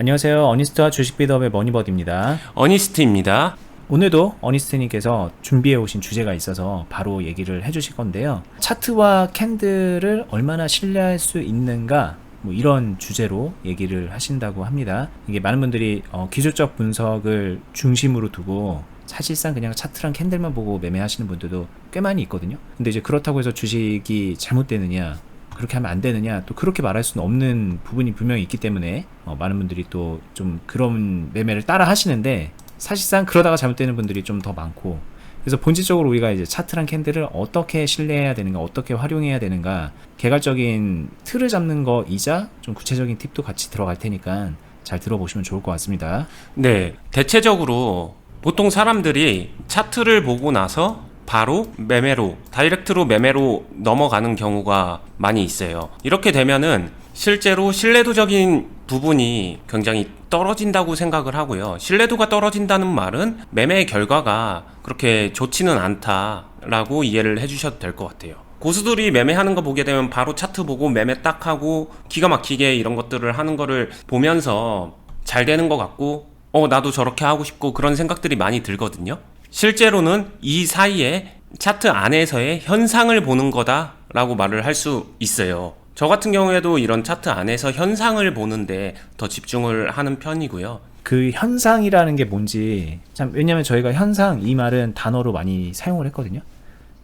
안녕하세요. 어니스트와 주식비더업의 머니버드입니다. 어니스트입니다. 오늘도 어니스트님께서 준비해 오신 주제가 있어서 바로 얘기를 해주실 건데요. 차트와 캔들을 얼마나 신뢰할 수 있는가 뭐 이런 주제로 얘기를 하신다고 합니다. 이게 많은 분들이 어, 기술적 분석을 중심으로 두고 사실상 그냥 차트랑 캔들만 보고 매매하시는 분들도 꽤 많이 있거든요. 근데 이제 그렇다고 해서 주식이 잘못되느냐 그렇게 하면 안 되느냐 또 그렇게 말할 수는 없는 부분이 분명히 있기 때문에 어, 많은 분들이 또 좀 그런 매매를 따라 하시는데 사실상 그러다가 잘못되는 분들이 좀 더 많고 그래서 본질적으로 우리가 이제 차트랑 캔들을 어떻게 신뢰해야 되는가 어떻게 활용해야 되는가 개괄적인 틀을 잡는 거이자 좀 구체적인 팁도 같이 들어갈 테니까 잘 들어보시면 좋을 것 같습니다. 네, 대체적으로 보통 사람들이 차트를 보고 나서 바로 매매로, 다이렉트로 매매로 넘어가는 경우가 많이 있어요. 이렇게 되면은 실제로 신뢰도적인 부분이 굉장히 떨어진다고 생각을 하고요. 신뢰도가 떨어진다는 말은 매매의 결과가 그렇게 좋지는 않다라고 이해를 해주셔도 될 것 같아요. 고수들이 매매하는 거 보게 되면 바로 차트 보고 매매 딱 하고 기가 막히게 이런 것들을 하는 거를 보면서 잘 되는 것 같고 어 나도 저렇게 하고 싶고 그런 생각들이 많이 들거든요. 실제로는 이 사이에 차트 안에서의 현상을 보는 거다라고 말을 할 수 있어요. 저 같은 경우에도 이런 차트 안에서 현상을 보는데 더 집중을 하는 편이고요. 그 현상이라는 게 뭔지 참 왜냐면 저희가 현상 이 말은 단어로 많이 사용을 했거든요.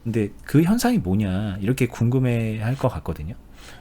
근데 그 현상이 뭐냐 이렇게 궁금해 할 것 같거든요.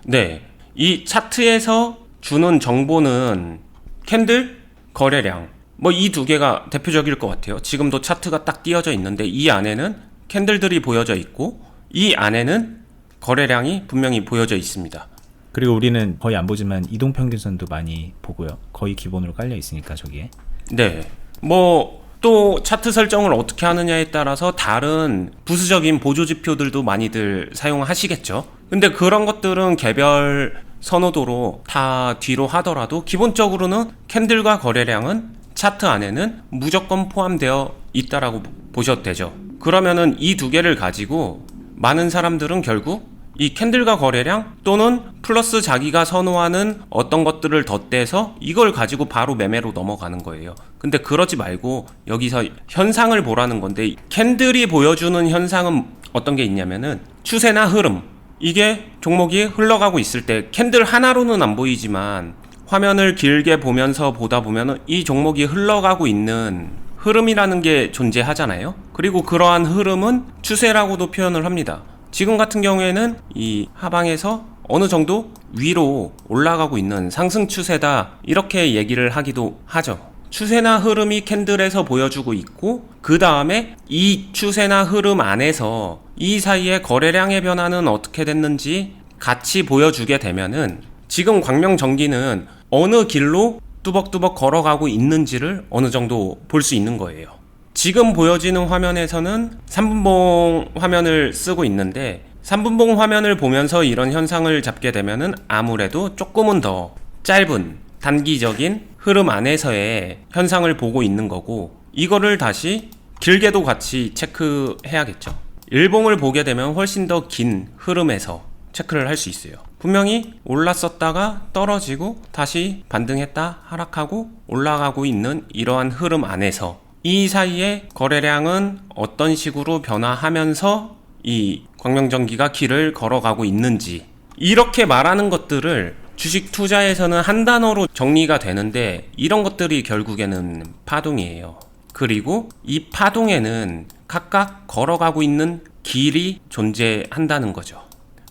네. 이 차트에서 주는 정보는 캔들, 거래량. 뭐 이 두 개가 대표적일 것 같아요. 지금도 차트가 딱 띄어져 있는데 이 안에는 캔들들이 보여져 있고 이 안에는 거래량이 분명히 보여져 있습니다. 그리고 우리는 거의 안 보지만 이동 평균선도 많이 보고요. 거의 기본으로 깔려 있으니까 저기에. 네. 뭐 또 차트 설정을 어떻게 하느냐에 따라서 다른 부수적인 보조 지표들도 많이들 사용하시겠죠. 근데 그런 것들은 개별 선호도로 다 뒤로 하더라도 기본적으로는 캔들과 거래량은 차트 안에는 무조건 포함되어 있다라고 보셔도 되죠. 그러면은 이 두 개를 가지고 많은 사람들은 결국 이 캔들과 거래량 또는 플러스 자기가 선호하는 어떤 것들을 덧대서 이걸 가지고 바로 매매로 넘어가는 거예요. 근데 그러지 말고 여기서 현상을 보라는 건데 캔들이 보여주는 현상은 어떤 게 있냐면은 추세나 흐름 이게 종목이 흘러가고 있을 때 캔들 하나로는 안 보이지만 화면을 길게 보면서 보다 보면은 이 종목이 흘러가고 있는 흐름이라는 게 존재하잖아요. 그리고 그러한 흐름은 추세라고도 표현을 합니다. 지금 같은 경우에는 이 하방에서 어느 정도 위로 올라가고 있는 상승 추세다 이렇게 얘기를 하기도 하죠. 추세나 흐름이 캔들에서 보여주고 있고 그 다음에 이 추세나 흐름 안에서 이 사이에 거래량의 변화는 어떻게 됐는지 같이 보여주게 되면은 지금 광명전기는 어느 길로 뚜벅뚜벅 걸어가고 있는지를 어느 정도 볼 수 있는 거예요. 지금 보여지는 화면에서는 3분봉 화면을 쓰고 있는데 3분봉 화면을 보면서 이런 현상을 잡게 되면은 아무래도 조금은 더 짧은 단기적인 흐름 안에서의 현상을 보고 있는 거고 이거를 다시 길게도 같이 체크해야겠죠. 일봉을 보게 되면 훨씬 더 긴 흐름에서 체크를 할 수 있어요. 분명히 올랐었다가 떨어지고 다시 반등했다 하락하고 올라가고 있는 이러한 흐름 안에서 이 사이에 거래량은 어떤 식으로 변화하면서 이 광명전기가 길을 걸어가고 있는지 이렇게 말하는 것들을 주식 투자에서는 한 단어로 정리가 되는데 이런 것들이 결국에는 파동이에요. 그리고 이 파동에는 각각 걸어가고 있는 길이 존재한다는 거죠.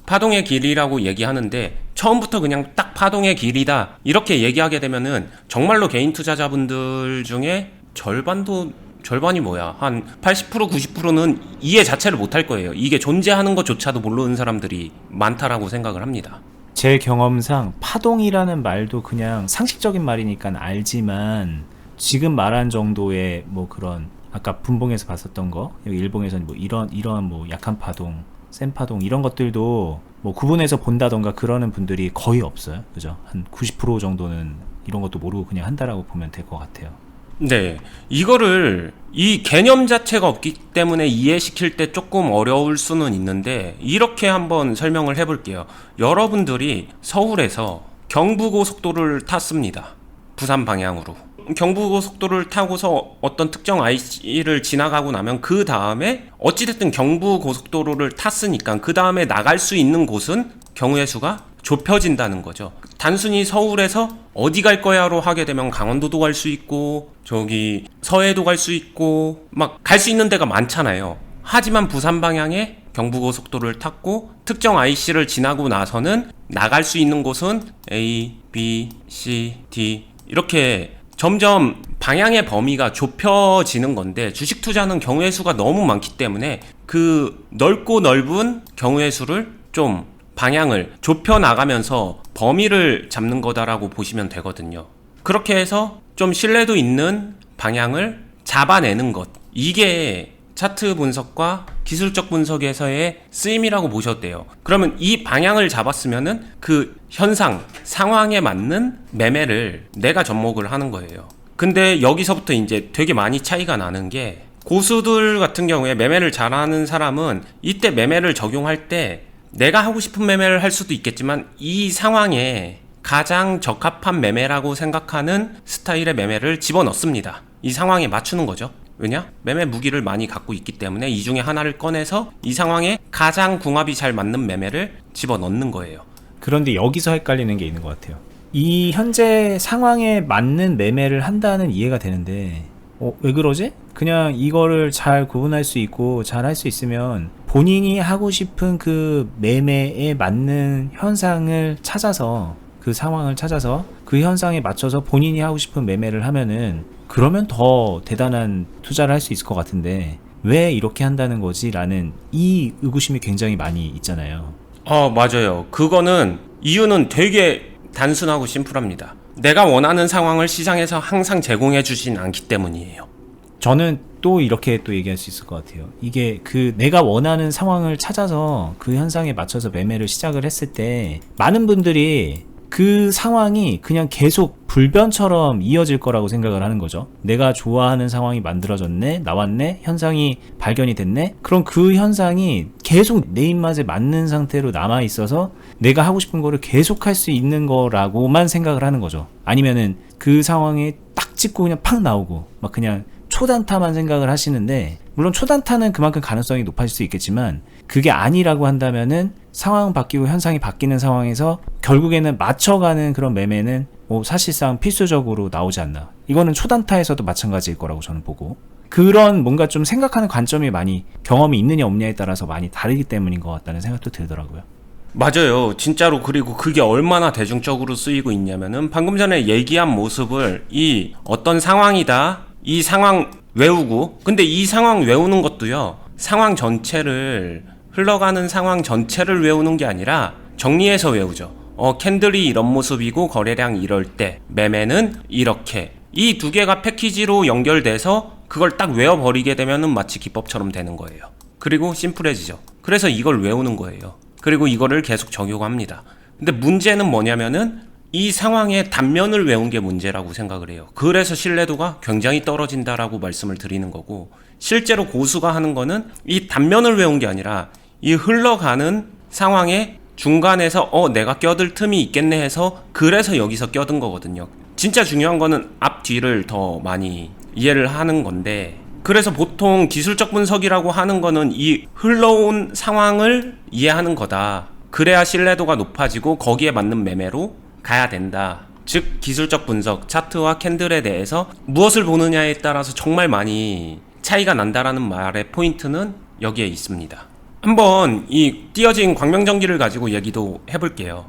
파동의 길이라고 얘기하는데 처음부터 그냥 딱 파동의 길이다 이렇게 얘기하게 되면은 정말로 개인 투자자분들 중에 절반도 절반이 뭐야? 한 80% 90%는 이해 자체를 못할 거예요. 이게 존재하는 것조차도 모르는 사람들이 많다라고 생각을 합니다. 제 경험상 파동이라는 말도 그냥 상식적인 말이니까 알지만 지금 말한 정도의 뭐 그런 아까 분봉에서 봤었던 거 일봉에서는 뭐 이런 이런 뭐 약한 파동 센 파동 이런 것들도 뭐 구분해서 본다던가 그러는 분들이 거의 없어요. 그죠? 한 90% 정도는 이런 것도 모르고 그냥 한다라고 보면 될 것 같아요. 네. 이거를 이 개념 자체가 없기 때문에 이해시킬 때 조금 어려울 수는 있는데 이렇게 한번 설명을 해 볼게요. 여러분들이 서울에서 경부고속도로를 탔습니다. 부산 방향으로. 경부고속도로를 타고서 어떤 특정 IC를 지나가고 나면 그 다음에 어찌됐든 경부고속도로를 탔으니까 그 다음에 나갈 수 있는 곳은 경우의 수가 좁혀진다는 거죠. 단순히 서울에서 어디 갈 거야로 하게 되면 강원도도 갈 수 있고 저기 서해도 갈 수 있고 막 갈 수 있는 데가 많잖아요. 하지만 부산 방향에 경부고속도로를 탔고 특정 IC를 지나고 나서는 나갈 수 있는 곳은 A, B, C, D 이렇게 점점 방향의 범위가 좁혀지는 건데 주식 투자는 경우의 수가 너무 많기 때문에 그 넓고 넓은 경우의 수를 좀 방향을 좁혀 나가면서 범위를 잡는 거다라고 보시면 되거든요. 그렇게 해서 좀 신뢰도 있는 방향을 잡아내는 것. 이게 차트 분석과 기술적 분석에서의 쓰임이라고 돼요. 그러면 이 방향을 잡았으면은 그 현상, 상황에 맞는 매매를 내가 접목을 하는 거예요. 근데 여기서부터 이제 되게 많이 차이가 나는 게 고수들 같은 경우에 매매를 잘하는 사람은 이때 매매를 적용할 때 내가 하고 싶은 매매를 할 수도 있겠지만 이 상황에 가장 적합한 매매라고 생각하는 스타일의 매매를 집어넣습니다. 이 상황에 맞추는 거죠. 왜냐? 매매 무기를 많이 갖고 있기 때문에 이 중에 하나를 꺼내서 이 상황에 가장 궁합이 잘 맞는 매매를 집어넣는 거예요. 그런데 여기서 헷갈리는 게 있는 것 같아요. 이 현재 상황에 맞는 매매를 한다는 이해가 되는데, 어, 왜 그러지? 그냥 이거를 잘 구분할 수 있고 잘 할 수 있으면 본인이 하고 싶은 그 매매에 맞는 현상을 찾아서 그 상황을 찾아서 그 현상에 맞춰서 본인이 하고 싶은 매매를 하면은 그러면 더 대단한 투자를 할 수 있을 것 같은데 왜 이렇게 한다는 거지? 라는 이 의구심이 굉장히 많이 있잖아요. 어, 맞아요. 그거는 이유는 되게 단순하고 심플합니다. 내가 원하는 상황을 시장에서 항상 제공해 주진 않기 때문이에요. 저는 또 이렇게 또 얘기할 수 있을 것 같아요. 이게 그 내가 원하는 상황을 찾아서 그 현상에 맞춰서 매매를 시작을 했을 때 많은 분들이 그 상황이 그냥 계속 불변처럼 이어질 거라고 생각을 하는 거죠. 내가 좋아하는 상황이 만들어졌네, 나왔네, 현상이 발견이 됐네. 그럼 그 현상이 계속 내 입맛에 맞는 상태로 남아 있어서 내가 하고 싶은 거를 계속 할 수 있는 거라고만 생각을 하는 거죠. 아니면은 그 상황에 딱 찍고 그냥 팍 나오고 막 그냥 초단타만 생각을 하시는데 물론 초단타는 그만큼 가능성이 높아질 수 있겠지만 그게 아니라고 한다면은 상황 바뀌고 현상이 바뀌는 상황에서 결국에는 맞춰가는 그런 매매는 뭐 사실상 필수적으로 나오지 않나 이거는 초단타에서도 마찬가지일 거라고 저는 보고 그런 뭔가 좀 생각하는 관점이 많이 경험이 있느냐 없느냐에 따라서 많이 다르기 때문인 것 같다는 생각도 들더라고요. 맞아요. 진짜로 그리고 그게 얼마나 대중적으로 쓰이고 있냐면은 방금 전에 얘기한 모습을 이 어떤 상황이다. 이 상황 외우고 근데 이 상황 외우는 것도요. 상황 전체를 흘러가는 상황 전체를 외우는 게 아니라 정리해서 외우죠. 어, 캔들이 이런 모습이고 거래량 이럴 때 매매는 이렇게 이 두 개가 패키지로 연결돼서 그걸 딱 외워버리게 되면은 마치 기법처럼 되는 거예요. 그리고 심플해지죠. 그래서 이걸 외우는 거예요. 그리고 이거를 계속 적용합니다. 근데 문제는 뭐냐면은 이 상황의 단면을 외운 게 문제라고 생각을 해요. 그래서 신뢰도가 굉장히 떨어진다라고 말씀을 드리는 거고 실제로 고수가 하는 거는 이 단면을 외운 게 아니라 이 흘러가는 상황에 중간에서 어 내가 껴들 틈이 있겠네 해서 그래서 여기서 껴든 거거든요. 진짜 중요한 거는 앞 뒤를 더 많이 이해를 하는 건데 그래서 보통 기술적 분석이라고 하는 거는 이 흘러온 상황을 이해하는 거다. 그래야 신뢰도가 높아지고 거기에 맞는 매매로 가야 된다. 즉 기술적 분석, 차트와 캔들에 대해서 무엇을 보느냐에 따라서 정말 많이 차이가 난다라는 말의 포인트는 여기에 있습니다. 한번 이 띄어진 광명전기를 가지고 얘기도 해볼게요.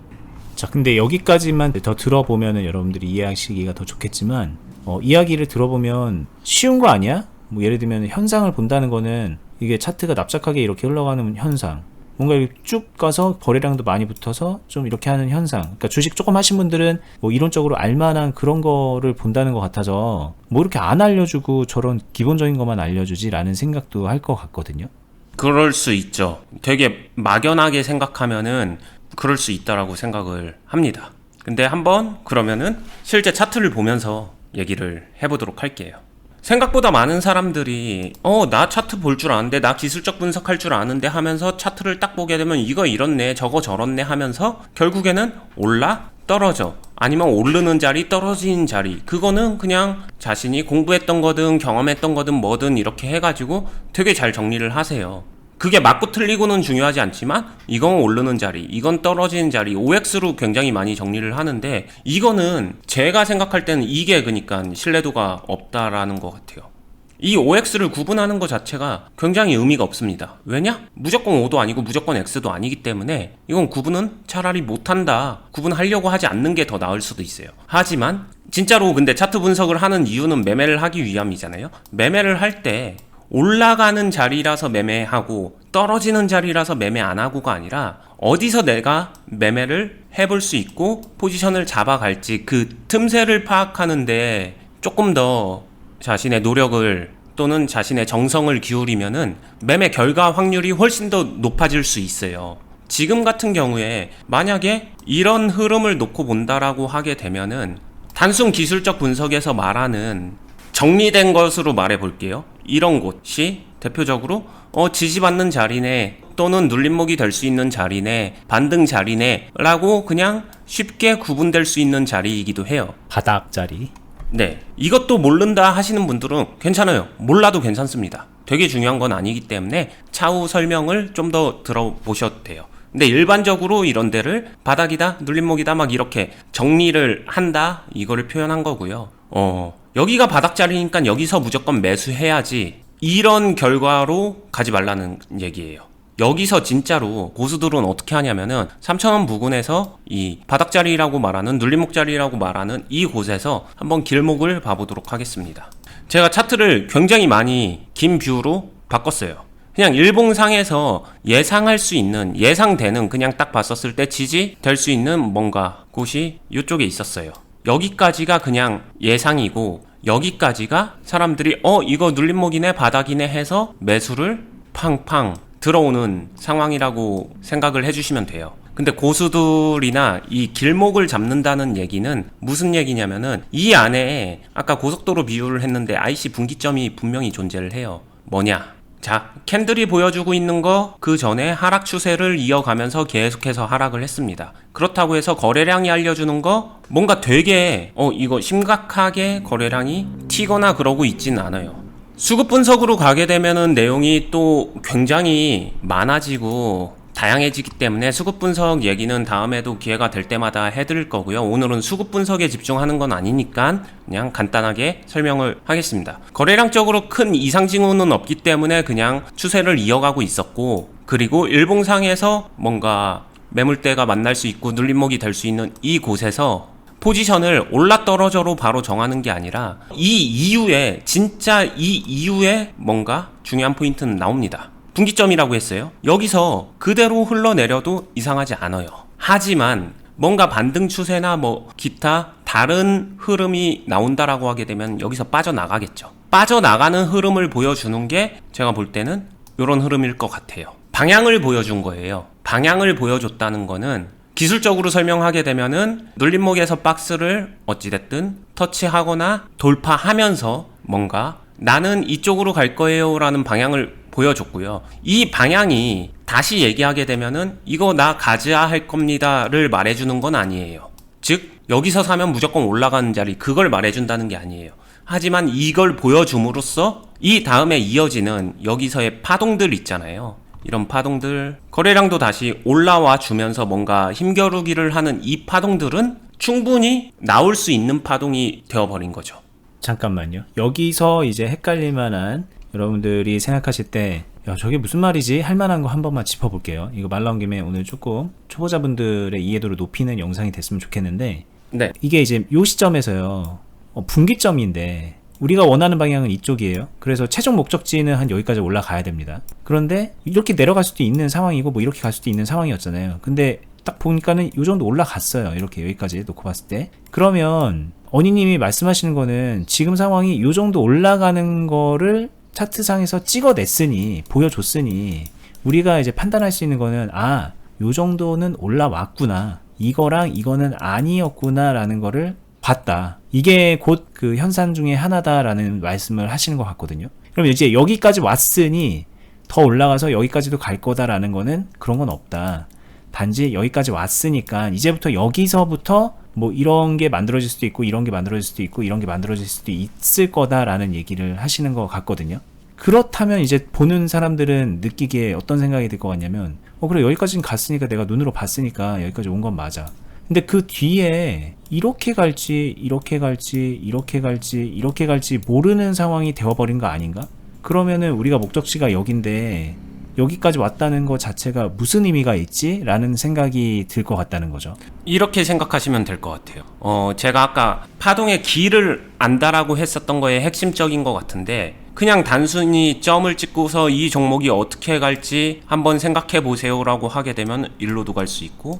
자, 근데 여기까지만 더 들어보면은 여러분들이 이해하시기가 더 좋겠지만, 어, 이야기를 들어보면 쉬운 거 아니야? 뭐 예를 들면 현상을 본다는 거는 이게 차트가 납작하게 이렇게 흘러가는 현상. 뭔가 쭉 가서 거래량도 많이 붙어서 좀 이렇게 하는 현상. 그러니까 주식 조금 하신 분들은 뭐 이론적으로 알만한 그런 거를 본다는 것 같아서 뭐 이렇게 안 알려주고 저런 기본적인 것만 알려주지라는 생각도 할 것 같거든요. 그럴 수 있죠. 되게 막연하게 생각하면은 그럴 수 있다라고 생각을 합니다. 근데 한번 그러면은 실제 차트를 보면서 얘기를 해보도록 할게요. 생각보다 많은 사람들이 어 나 차트 볼 줄 아는데 나 기술적 분석할 줄 아는데 하면서 차트를 딱 보게 되면 이거 이렇네 저거 저렇네 하면서 결국에는 올라 떨어져 아니면 오르는 자리, 떨어지는 자리. 그거는 그냥 자신이 공부했던 거든 경험했던 거든 뭐든 이렇게 해가지고 되게 잘 정리를 하세요. 그게 맞고 틀리고는 중요하지 않지만 이건 오르는 자리, 이건 떨어지는 자리, OX로 굉장히 많이 정리를 하는데 이거는 제가 생각할 때는 이게 그니까 신뢰도가 없다라는 것 같아요. 이 OX를 구분하는 것 자체가 굉장히 의미가 없습니다. 왜냐? 무조건 O도 아니고 무조건 X도 아니기 때문에 이건 구분은 차라리 못한다. 구분하려고 하지 않는 게 더 나을 수도 있어요. 하지만 진짜로 근데 차트 분석을 하는 이유는 매매를 하기 위함이잖아요. 매매를 할 때 올라가는 자리라서 매매하고 떨어지는 자리라서 매매 안 하고가 아니라 어디서 내가 매매를 해볼 수 있고 포지션을 잡아갈지 그 틈새를 파악하는데 조금 더 자신의 노력을 또는 자신의 정성을 기울이면은 매매 결과 확률이 훨씬 더 높아질 수 있어요. 지금 같은 경우에 만약에 이런 흐름을 놓고 본다라고 하게 되면은 단순 기술적 분석에서 말하는 정리된 것으로 말해 볼게요. 이런 곳이 대표적으로 어 지지받는 자리네 또는 눌림목이 될 수 있는 자리네 반등 자리네라고 그냥 쉽게 구분될 수 있는 자리이기도 해요. 바닥 자리. 네. 이것도 모른다 하시는 분들은 괜찮아요. 몰라도 괜찮습니다. 되게 중요한 건 아니기 때문에 차후 설명을 좀 더 들어보셔도 돼요. 근데 일반적으로 이런 데를 바닥이다, 눌림목이다 막 이렇게 정리를 한다 이거를 표현한 거고요. 어, 여기가 바닥 자리니까 여기서 무조건 매수해야지 이런 결과로 가지 말라는 얘기예요. 여기서 진짜로 고수들은 어떻게 하냐면은 3,000원 부근에서 이 바닥자리라고 말하는 눌림목자리라고 말하는 이 곳에서 한번 길목을 봐보도록 하겠습니다. 제가 차트를 굉장히 많이 긴 뷰로 바꿨어요. 그냥 일봉상에서 예상할 수 있는 예상되는 그냥 딱 봤었을 때 지지 될 수 있는 뭔가 곳이 이쪽에 있었어요. 여기까지가 그냥 예상이고 여기까지가 사람들이 어 이거 눌림목이네 바닥이네 해서 매수를 팡팡 들어오는 상황이라고 생각을 해주시면 돼요. 근데 고수들이나 이 길목을 잡는다는 얘기는 무슨 얘기냐면은 이 안에 아까 고속도로 비유를 했는데 IC 분기점이 분명히 존재를 해요. 뭐냐? 자, 캔들이 보여주고 있는 거 그 전에 하락 추세를 이어가면서 계속해서 하락을 했습니다. 그렇다고 해서 거래량이 알려주는 거 뭔가 되게 어 이거 심각하게 거래량이 튀거나 그러고 있진 않아요. 수급 분석으로 가게 되면은 내용이 또 굉장히 많아지고 다양해지기 때문에 수급 분석 얘기는 다음에도 기회가 될 때마다 해드릴 거고요. 오늘은 수급 분석에 집중하는 건 아니니까 그냥 간단하게 설명을 하겠습니다. 거래량적으로 큰 이상 징후는 없기 때문에 그냥 추세를 이어가고 있었고 그리고 일봉상에서 뭔가 매물대가 만날 수 있고 눌림목이 될 수 있는 이 곳에서 포지션을 올라 떨어져로 바로 정하는 게 아니라 이 이후에 진짜 이 이후에 뭔가 중요한 포인트는 나옵니다. 분기점이라고 했어요. 여기서 그대로 흘러내려도 이상하지 않아요. 하지만 뭔가 반등 추세나 뭐 기타 다른 흐름이 나온다라고 하게 되면 여기서 빠져나가겠죠. 빠져나가는 흐름을 보여주는 게 제가 볼 때는 이런 흐름일 것 같아요. 방향을 보여준 거예요. 방향을 보여줬다는 거는 기술적으로 설명하게 되면은 눌림목에서 박스를 어찌됐든 터치하거나 돌파하면서 뭔가 나는 이쪽으로 갈 거예요 라는 방향을 보여줬고요. 이 방향이 다시 얘기하게 되면은 이거 나 가져야 할 겁니다를 말해주는 건 아니에요. 즉, 여기서 사면 무조건 올라가는 자리, 그걸 말해준다는 게 아니에요. 하지만 이걸 보여줌으로써 이 다음에 이어지는 여기서의 파동들 있잖아요. 이런 파동들, 거래량도 다시 올라와 주면서 뭔가 힘겨루기를 하는 이 파동들은 충분히 나올 수 있는 파동이 되어버린 거죠. 잠깐만요. 여기서 이제 헷갈릴 만한 여러분들이 생각하실 때, 야, 저게 무슨 말이지? 할 만한 거 한 번만 짚어볼게요. 이거 말 나온 김에 오늘 조금 초보자분들의 이해도를 높이는 영상이 됐으면 좋겠는데, 네. 이게 이제 요 시점에서요, 어, 분기점인데, 우리가 원하는 방향은 이쪽이에요. 그래서 최종 목적지는 한 여기까지 올라가야 됩니다. 그런데 이렇게 내려갈 수도 있는 상황이고, 뭐 이렇게 갈 수도 있는 상황이었잖아요. 근데 딱 보니까는 요 정도 올라갔어요. 이렇게 여기까지 놓고 봤을 때. 그러면, 어니님이 말씀하시는 거는 지금 상황이 요 정도 올라가는 거를 차트상에서 찍어냈으니 보여줬으니 우리가 이제 판단할 수 있는 거는 아, 요 정도는 올라왔구나. 이거랑 이거는 아니었구나라는 거를 봤다. 이게 곧 그 현상 중에 하나다라는 말씀을 하시는 것 같거든요. 그럼 이제 여기까지 왔으니 더 올라가서 여기까지도 갈 거다라는 거는 그런 건 없다. 단지 여기까지 왔으니까 이제부터 여기서부터 뭐 이런 게 만들어질 수도 있고 이런 게 만들어질 수도 있고 이런 게 만들어질 수도 있을 거다라는 얘기를 하시는 것 같거든요. 그렇다면 이제 보는 사람들은 느끼기에 어떤 생각이 들 것 같냐면 어 그래 여기까지는 갔으니까 내가 눈으로 봤으니까 여기까지 온 건 맞아. 근데 그 뒤에 이렇게 갈지 이렇게 갈지 이렇게 갈지 이렇게 갈지 모르는 상황이 되어버린 거 아닌가? 그러면은 우리가 목적지가 여긴데 여기까지 왔다는 것 자체가 무슨 의미가 있지? 라는 생각이 들 것 같다는 거죠. 이렇게 생각하시면 될 것 같아요. 어, 제가 아까 파동의 길을 안다라고 했었던 거에 핵심적인 것 같은데, 그냥 단순히 점을 찍고서 이 종목이 어떻게 갈지 한번 생각해 보세요라고 하게 되면 일로도 갈 수 있고,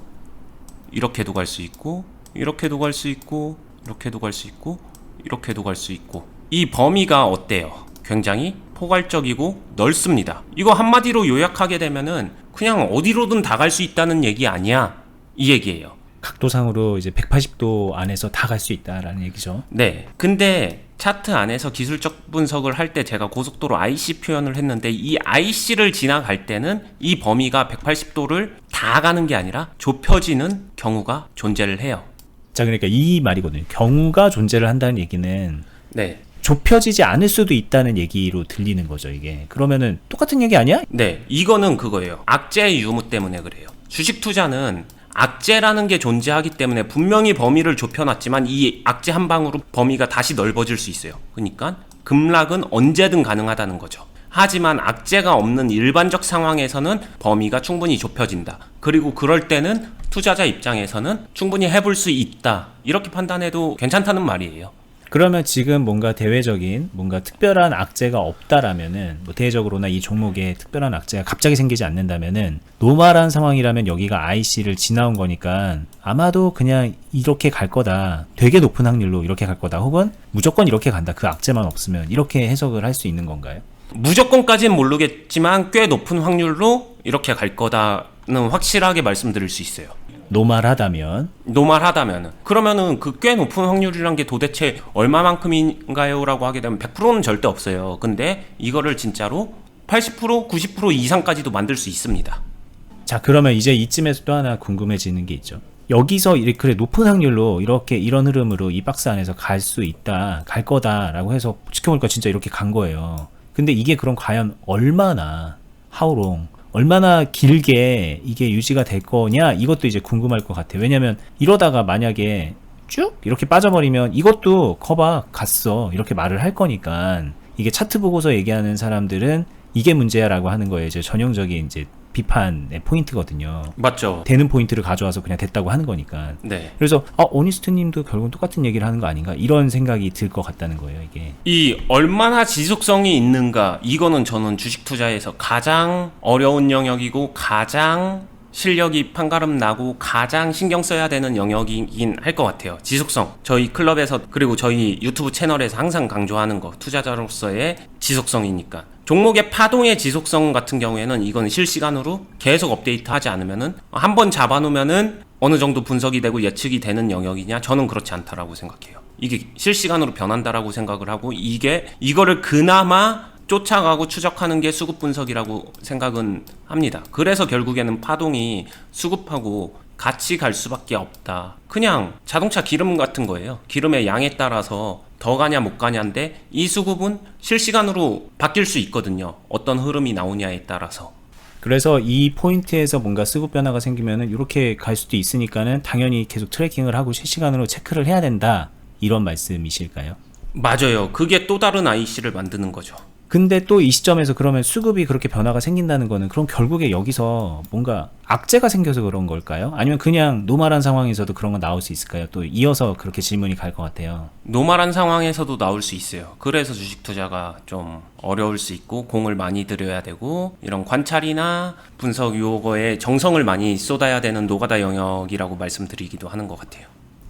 이렇게도 갈 수 있고, 이렇게도 갈 수 있고, 이렇게도 갈 수 있고, 이렇게도 갈 수 있고, 이 범위가 어때요? 굉장히 포괄적이고 넓습니다. 이거 한마디로 요약하게 되면은 그냥 어디로든 다 갈 수 있다는 얘기 아니야. 이 얘기예요. 각도상으로 이제 180도 안에서 다 갈 수 있다라는 얘기죠. 네. 근데 차트 안에서 기술적 분석을 할 때 제가 고속도로 IC 표현을 했는데 이 IC를 지나갈 때는 이 범위가 180도를 다 가는 게 아니라 좁혀지는 경우가 존재를 해요. 자, 그러니까 이 말이거든요. 경우가 존재를 한다는 얘기는 네. 좁혀지지 않을 수도 있다는 얘기로 들리는 거죠, 이게. 그러면은 똑같은 얘기 아니야? 네. 이거는 그거예요. 악재의 유무 때문에 그래요. 주식 투자는 악재라는 게 존재하기 때문에 분명히 범위를 좁혀놨지만 이 악재 한 방으로 범위가 다시 넓어질 수 있어요. 그러니까 급락은 언제든 가능하다는 거죠. 하지만 악재가 없는 일반적 상황에서는 범위가 충분히 좁혀진다. 그리고 그럴 때는 투자자 입장에서는 충분히 해볼 수 있다. 이렇게 판단해도 괜찮다는 말이에요. 그러면 지금 뭔가 대외적인 뭔가 특별한 악재가 없다라면은 뭐 대외적으로나 이 종목에 특별한 악재가 갑자기 생기지 않는다면은 노멀한 상황이라면 여기가 IC를 지나온 거니까 아마도 그냥 이렇게 갈 거다. 되게 높은 확률로 이렇게 갈 거다. 혹은 무조건 이렇게 간다. 그 악재만 없으면 이렇게 해석을 할 수 있는 건가요? 무조건까지는 모르겠지만 꽤 높은 확률로 이렇게 갈 거다는 확실하게 말씀드릴 수 있어요. 노멀하다면 노말하다면은 그러면은 그 꽤 높은 확률이란 게 도대체 얼마만큼인가요라고 하게 되면 100%는 절대 없어요. 근데 이거를 진짜로 80% 90% 이상까지도 만들 수 있습니다. 자 그러면 이제 이쯤에서 또 하나 궁금해지는 게 있죠. 여기서 이렇게 그래, 높은 확률로 이렇게 이런 흐름으로 이 박스 안에서 갈 수 있다, 갈 거다라고 해서 지켜보니까 진짜 이렇게 간 거예요. 근데 이게 그럼 과연 얼마나 하우롱 얼마나 길게 이게 유지가 될 거냐 이것도 이제 궁금할 것 같아요. 왜냐면 이러다가 만약에 쭉 이렇게 빠져버리면 이것도 커봐 갔어. 이렇게 말을 할 거니까. 이게 차트 보고서 얘기하는 사람들은 이게 문제야라고 하는 거에 이제 전형적인 이제 비판의 포인트거든요. 맞죠? 되는 포인트를 가져와서 그냥 됐다고 하는 거니까. 네. 그래서 아 오니스트님도 결국은 똑같은 얘기를 하는 거 아닌가 이런 생각이 들 것 같다는 거예요 이게. 이 얼마나 지속성이 있는가 이거는 저는 주식 투자에서 가장 어려운 영역이고 가장 실력이 판가름 나고 가장 신경 써야 되는 영역이긴 할 것 같아요. 지속성. 저희 클럽에서 그리고 저희 유튜브 채널에서 항상 강조하는 거 투자자로서의 지속성이니까. 종목의 파동의 지속성 같은 경우에는 이건 실시간으로 계속 업데이트하지 않으면은 한 번 잡아놓으면은 어느 정도 분석이 되고 예측이 되는 영역이냐? 저는 그렇지 않다라고 생각해요. 이게 실시간으로 변한다라고 생각을 하고 이게 이거를 그나마 쫓아가고 추적하는 게 수급 분석이라고 생각은 합니다. 그래서 결국에는 파동이 수급하고 같이 갈 수밖에 없다. 그냥 자동차 기름 같은 거예요. 기름의 양에 따라서 더 가냐 못 가냐인데 이 수급은 실시간으로 바뀔 수 있거든요. 어떤 흐름이 나오냐에 따라서. 그래서 이 포인트에서 뭔가 수급 변화가 생기면은 이렇게 갈 수도 있으니까는 당연히 계속 트래킹을 하고 실시간으로 체크를 해야 된다 이런 말씀이실까요? 맞아요. 그게 또 다른 IC를 만드는 거죠. 근데 또 이 시점에서 그러면 수급이 그렇게 변화가 생긴다는 거는 그럼 결국에 여기서 뭔가 악재가 생겨서 그런 걸까요? 아니면 그냥 노멀한 상황에서도 그런 거 나올 수 있을까요? 또 이어서 그렇게 질문이 갈 것 같아요. 노멀한 상황에서도 나올 수 있어요. 그래서 주식 투자가 좀 어려울 수 있고 공을 많이 들여야 되고 이런 관찰이나 분석 요거에 정성을 많이 쏟아야 되는 노가다 영역이라고 말씀드리기도 하는 것 같아요.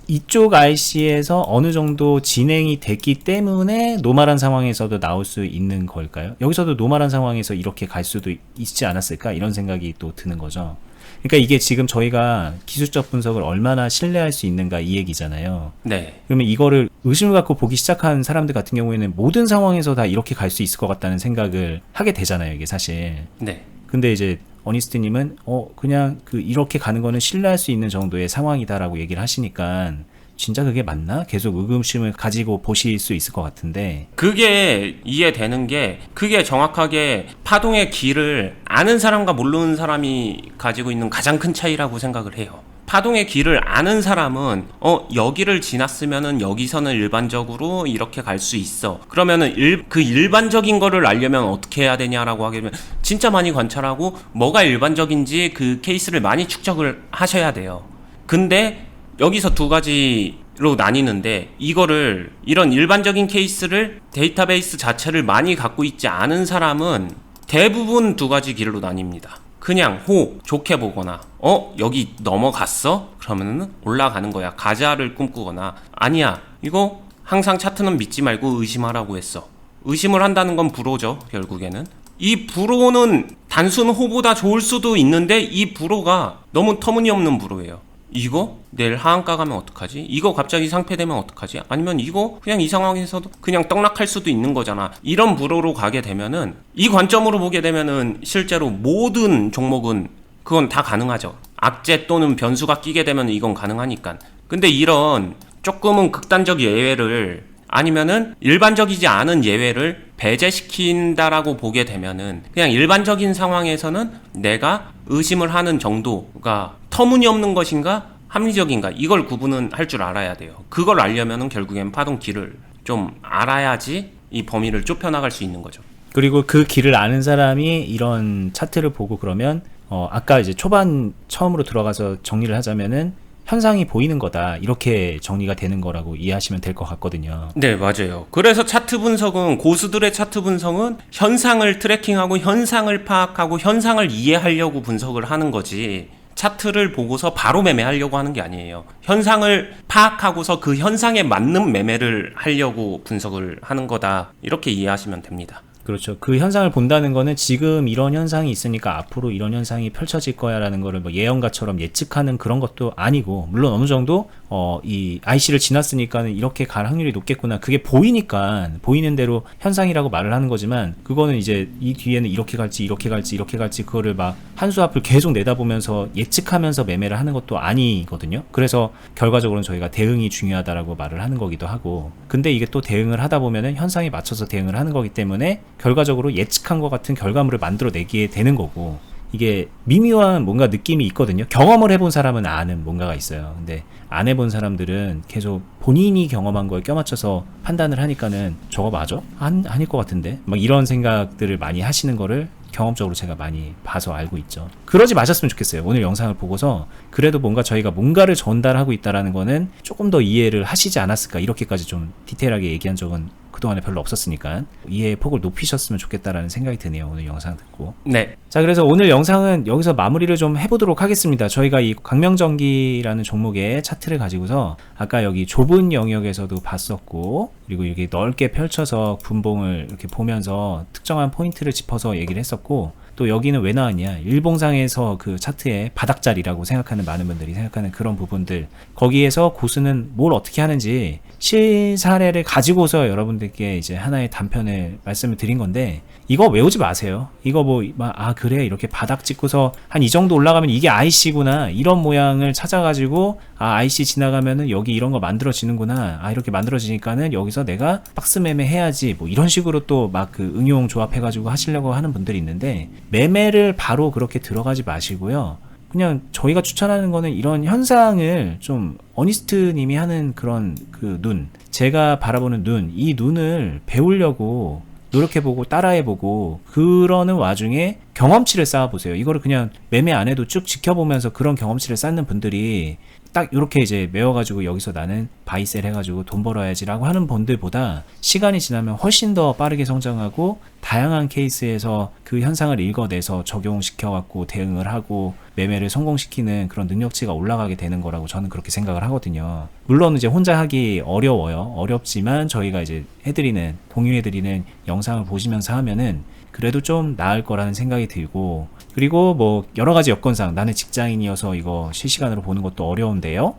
이쪽 IC에서 어느 정도 진행이 됐기 때문에 노멀한 상황에서도 나올 수 있는 걸까요? 여기서도 노멀한 상황에서 이렇게 갈 수도 있지 않았을까? 이런 생각이 또 드는 거죠. 그러니까 이게 지금 저희가 기술적 분석을 얼마나 신뢰할 수 있는가 이 얘기잖아요. 네. 그러면 이거를 의심을 갖고 보기 시작한 사람들 같은 경우에는 모든 상황에서 다 이렇게 갈 수 있을 것 같다는 생각을 하게 되잖아요, 이게 사실. 네. 근데 이제 어니스트님은 어 그냥 그 이렇게 가는 거는 신뢰할 수 있는 정도의 상황이다라고 얘기를 하시니까 진짜 그게 맞나? 계속 의구심을 가지고 보실 수 있을 것 같은데 그게 이해되는 게 그게 정확하게 파동의 길을 아는 사람과 모르는 사람이 가지고 있는 가장 큰 차이라고 생각을 해요. 파동의 길을 아는 사람은 어 여기를 지났으면은 여기서는 일반적으로 이렇게 갈 수 있어. 그러면은 일, 그 일반적인 거를 알려면 어떻게 해야 되냐라고 하게 되면 진짜 많이 관찰하고 뭐가 일반적인지 그 케이스를 많이 축적을 하셔야 돼요. 근데 여기서 두 가지로 나뉘는데 이거를 이런 일반적인 케이스를 데이터베이스 자체를 많이 갖고 있지 않은 사람은 대부분 두 가지 길로 나뉩니다. 그냥 호 좋게 보거나 어 여기 넘어갔어? 그러면은 올라가는 거야. 가자를 꿈꾸거나 아니야 이거 항상 차트는 믿지 말고 의심하라고 했어. 의심을 한다는 건 불호죠 결국에는. 이 불호는 단순 호보다 좋을 수도 있는데 이 불호가 너무 터무니없는 불호예요 이거 내일 하한가 가면 어떡하지? 이거 갑자기 상패되면 어떡하지? 아니면 이거 그냥 이 상황에서도 그냥 떡락할 수도 있는 거잖아. 이런 불호로 가게 되면은 이 관점으로 보게 되면은 실제로 모든 종목은 그건 다 가능하죠. 악재 또는 변수가 끼게 되면 이건 가능하니까. 근데 이런 조금은 극단적 예외를 아니면은 일반적이지 않은 예외를 배제시킨다라고 보게 되면은 그냥 일반적인 상황에서는 내가 의심을 하는 정도가 터무니없는 것인가 합리적인가 이걸 구분은 할 줄 알아야 돼요. 그걸 알려면은 결국엔 파동 길을 좀 알아야지 이 범위를 좁혀나갈 수 있는 거죠. 그리고 그 길을 아는 사람이 이런 차트를 보고 그러면 어 아까 이제 초반 처음으로 들어가서 정리를 하자면은 현상이 보이는 거다 이렇게 정리가 되는 거라고 이해하시면 될 것 같거든요. 네, 맞아요. 그래서 차트 분석은 고수들의 차트 분석은 현상을 트래킹하고 현상을 파악하고 현상을 이해하려고 분석을 하는 거지. 차트를 보고서 바로 매매하려고 하는 게 아니에요. 현상을 파악하고서 그 현상에 맞는 매매를 하려고 분석을 하는 거다. 이렇게 이해하시면 됩니다. 그렇죠. 그 현상을 본다는 거는 지금 이런 현상이 있으니까 앞으로 이런 현상이 펼쳐질 거야라는 거를 뭐 예언가처럼 예측하는 그런 것도 아니고 물론 어느 정도 어 이 IC를 지났으니까는 이렇게 갈 확률이 높겠구나. 그게 보이니까 보이는 대로 현상이라고 말을 하는 거지만 그거는 이제 이 뒤에는 이렇게 갈지 이렇게 갈지 이렇게 갈지 그거를 막 한 수 앞을 계속 내다보면서 예측하면서 매매를 하는 것도 아니거든요. 그래서 결과적으로는 저희가 대응이 중요하다라고 말을 하는 거기도 하고 근데 이게 또 대응을 하다 보면은 현상에 맞춰서 대응을 하는 거기 때문에 결과적으로 예측한 것 같은 결과물을 만들어내게 되는 거고 이게 미묘한 뭔가 느낌이 있거든요. 경험을 해본 사람은 아는 뭔가가 있어요. 근데 안 해본 사람들은 계속 본인이 경험한 거에 껴맞춰서 판단을 하니까는 저거 맞아? 안, 아닐 것 같은데? 막 이런 생각들을 많이 하시는 거를 경험적으로 제가 많이 봐서 알고 있죠. 그러지 마셨으면 좋겠어요. 오늘 영상을 보고서 그래도 뭔가 저희가 뭔가를 전달하고 있다라는 거는 조금 더 이해를 하시지 않았을까 이렇게까지 좀 디테일하게 얘기한 적은 그동안에 별로 없었으니까 이해의 폭을 높이셨으면 좋겠다라는 생각이 드네요. 오늘 영상 듣고. 네. 자, 그래서 오늘 영상은 여기서 마무리를 좀 해보도록 하겠습니다. 저희가 이 광명전기라는 종목의 차트를 가지고서 아까 여기 좁은 영역에서도 봤었고, 그리고 이렇게 넓게 펼쳐서 분봉을 이렇게 보면서 특정한 포인트를 짚어서 얘기를 했었고, 또 여기는 왜 나왔냐? 일봉상에서 그 차트의 바닥자리라고 생각하는 많은 분들이 생각하는 그런 부분들. 거기에서 고수는 뭘 어떻게 하는지 실사례를 가지고서 여러분들께 이제 하나의 단편을 말씀을 드린 건데, 이거 외우지 마세요. 이거 뭐, 막, 아, 그래. 이렇게 바닥 찍고서 한 이 정도 올라가면 이게 IC구나. 이런 모양을 찾아가지고, 아, IC 지나가면은 여기 이런 거 만들어지는구나. 아, 이렇게 만들어지니까는 여기서 내가 박스 매매 해야지. 뭐 이런 식으로 또 막 그 응용 조합해가지고 하시려고 하는 분들이 있는데, 매매를 바로 그렇게 들어가지 마시고요. 그냥 저희가 추천하는 거는 이런 현상을 좀 어니스트 님이 하는 그런 그 눈, 제가 바라보는 눈, 이 눈을 배우려고 노력해보고 따라해보고 그러는 와중에 경험치를 쌓아보세요. 이거를 그냥 매매 안 해도 쭉 지켜보면서 그런 경험치를 쌓는 분들이 딱 이렇게 이제 메워가지고 여기서 나는 바이셀 해가지고 돈 벌어야지라고 하는 분들보다 시간이 지나면 훨씬 더 빠르게 성장하고 다양한 케이스에서 그 현상을 읽어내서 적용시켜갖고 대응을 하고 매매를 성공시키는 그런 능력치가 올라가게 되는 거라고 저는 그렇게 생각을 하거든요. 물론 이제 혼자 하기 어려워요. 어렵지만 저희가 이제 해드리는, 공유해드리는 영상을 보시면서 하면은 그래도 좀 나을 거라는 생각이 들고 그리고 뭐 여러 가지 여건상 나는 직장인이어서 이거 실시간으로 보는 것도 어려운데요.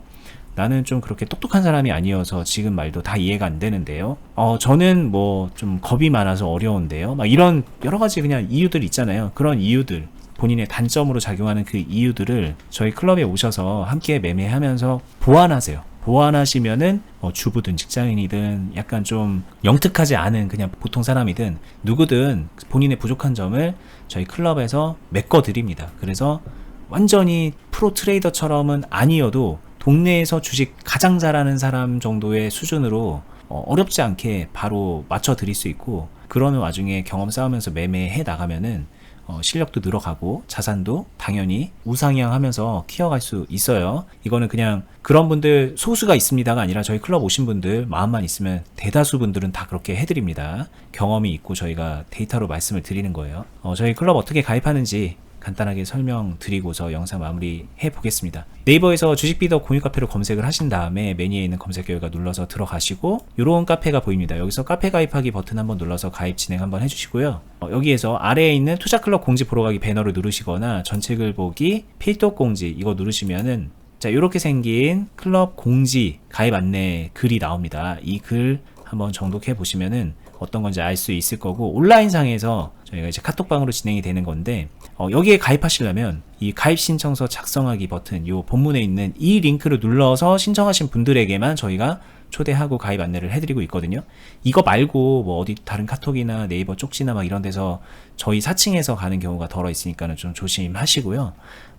나는 좀 그렇게 똑똑한 사람이 아니어서 지금 말도 다 이해가 안 되는데요. 어, 저는 뭐 좀 겁이 많아서 어려운데요. 막 이런 여러 가지 그냥 이유들 있잖아요. 그런 이유들. 본인의 단점으로 작용하는 그 이유들을 저희 클럽에 오셔서 함께 매매하면서 보완하세요. 보완하시면은 뭐 주부든 직장인이든 약간 좀 영특하지 않은 그냥 보통 사람이든 누구든 본인의 부족한 점을 저희 클럽에서 메꿔 드립니다. 그래서 완전히 프로 트레이더처럼은 아니어도 동네에서 주식 가장 잘하는 사람 정도의 수준으로 어, 어렵지 않게 바로 맞춰 드릴 수 있고 그러는 와중에 경험 쌓으면서 매매해 나가면은 어, 실력도 늘어가고 자산도 당연히 우상향하면서 키워갈 수 있어요. 이거는 그냥 그런 분들 소수가 있습니다가 아니라 저희 클럽 오신 분들 마음만 있으면 대다수 분들은 다 그렇게 해드립니다. 경험이 있고 저희가 데이터로 말씀을 드리는 거예요. 어, 저희 클럽 어떻게 가입하는지 간단하게 설명드리고서 영상 마무리 해 보겠습니다. 네이버에서 주식비더 공유 카페로 검색을 하신 다음에 메뉴에 있는 검색 결과 눌러서 들어가시고 이런 카페가 보입니다. 여기서 카페 가입하기 버튼 한번 눌러서 가입 진행 한번 해주시고요. 어, 여기에서 아래에 있는 투자 클럽 공지 보러 가기 배너를 누르시거나 전체 글 보기 필독 공지 이거 누르시면은 자 이렇게 생긴 클럽 공지 가입 안내 글이 나옵니다. 이 글 한번 정독해 보시면은 어떤 건지 알 수 있을 거고 온라인상에서 저희가 이제 카톡방으로 진행이 되는 건데 어, 여기에 가입하시려면 이 가입 신청서 작성하기 버튼 요 본문에 있는 이 링크를 눌러서 신청하신 분들에게만 저희가 초대하고 가입 안내를 해드리고 있거든요. 이거 말고 뭐 어디 다른 카톡이나 네이버 쪽지나 막 이런 데서 저희 사칭해서 가는 경우가 덜어 있으니까는 좀 조심하시고요.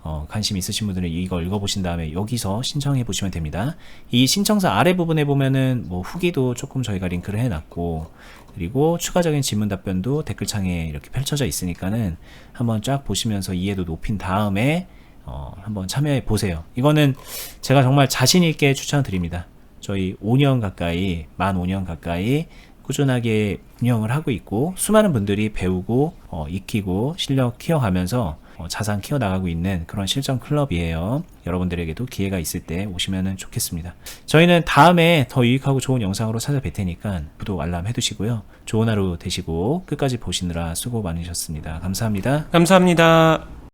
어, 관심 있으신 분들은 이거 읽어보신 다음에 여기서 신청해 보시면 됩니다. 이 신청서 아래 부분에 보면은 뭐 후기도 조금 저희가 링크를 해놨고 그리고 추가적인 질문 답변도 댓글창에 이렇게 펼쳐져 있으니까는 한번 쫙 보시면서 이해도 높인 다음에 어, 한번 참여해 보세요. 이거는 제가 정말 자신 있게 추천드립니다. 저희 5년 가까이, 만 5년 가까이 꾸준하게 운영을 하고 있고 수많은 분들이 배우고 어, 익히고 실력 키워가면서 어, 자산 키워나가고 있는 그런 실전 클럽이에요. 여러분들에게도 기회가 있을 때 오시면 좋겠습니다. 저희는 다음에 더 유익하고 좋은 영상으로 찾아뵐 테니까 구독 알람 해두시고요. 좋은 하루 되시고 끝까지 보시느라 수고 많으셨습니다. 감사합니다. 감사합니다.